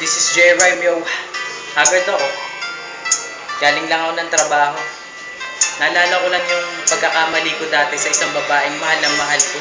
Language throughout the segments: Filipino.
This is J. Rhyme, yo. Haggard ako. Galing lang ako ng trabaho. Naalala ko lang yung pagkakamali ko dati sa isang babaeng mahal na mahal ko.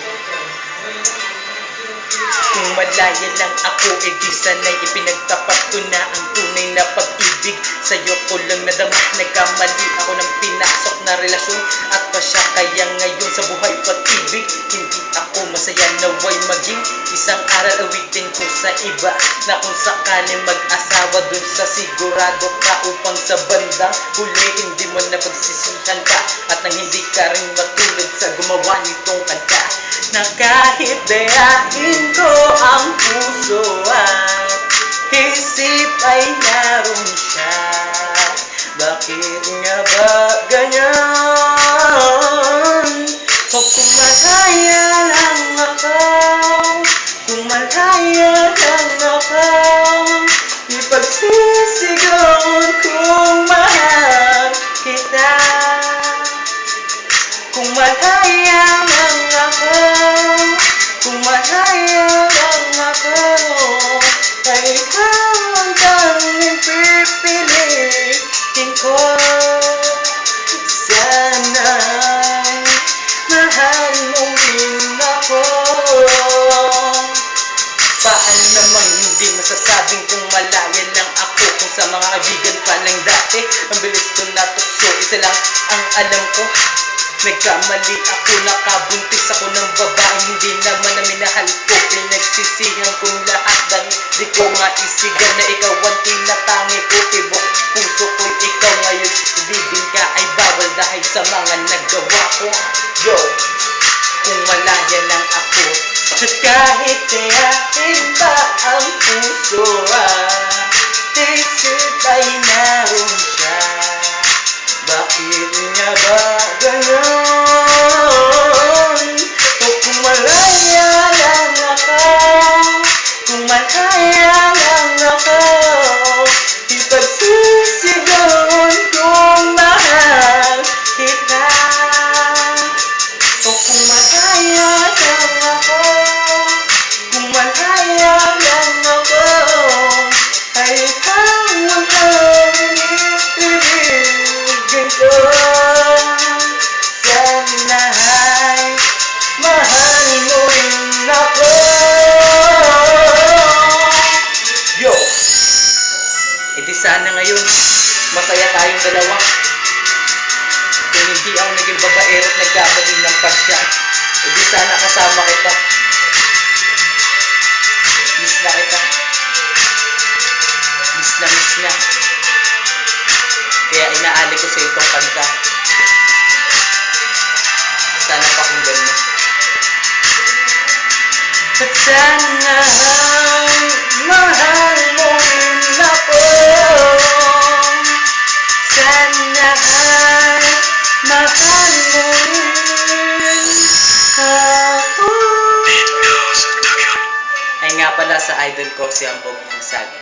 Kung malaya lang ako, eh di sana'y ipinagtapat ko na ang tunay na pag-ibig. Sa'yo ko lang nadama, nagkamali ako ng pinasok na relasyon. At pa siya kaya ngayon sa buhay pag-ibig. Hindi ako masaya naway maging isang aral. Awitin ko sa iba Na kung sakali mag-asawa dun sa sigurado ka Upang sa bandang huli hindi mo na pagsisihan ka At nang hindi ka rin matulad sa gumawa nitong kanta Na kahit dayain ko ang puso at isip ay naroon siya. Bakit nga ba ganyan? O kung malaya lang ako Kung malaya lang ako. Ipagsisigawan kung mahal kita Kung malaya lang ako. Kung malaya lang ako. Ay ikaw ang tanging pipiliin ko. Sana'y mahal mo rin ako. Paano namang hindi masasabing kung malaya lang ako Kung sa mga kaibigan pa lang dati? Ang bilis ko natukso Isa lang ang alam ko Nagkamali ako, nakabuntis ako ng babae. Hindi naman na minahal ko Pinagsisihan kong lahat Dahil di ko nga isigan na ikaw ang tinatangi. Ko Tibok puso ko'y ikaw ngayon. Ibigin ka ay bawal dahil sa mga nagawa ko. Yo, kung malaya lang ako kahit kayain pa ang puso ah Bakit nga ba ganon? O kung malaya lang ako Kung malaya lang ako Ipagsisigawan kong mahal kita o kung malaya lang ako Kung malaya lang Ay ikaw ang ibigin ko Sana'y mahal mo rin ako Yo! E di sana ngayon Masaya tayong dalawa kung hindi ako naging babaero at nagkamali ng pasya, hindi sana kasama kita. Miss na kita. Miss na miss na. Kaya inaali ko sa itong kanta. Sana pakinggan mo. At sana mahal mo rin ako. Sana mahal mo rin ako. Ay nga pala sa idol ko si Ambog Saga.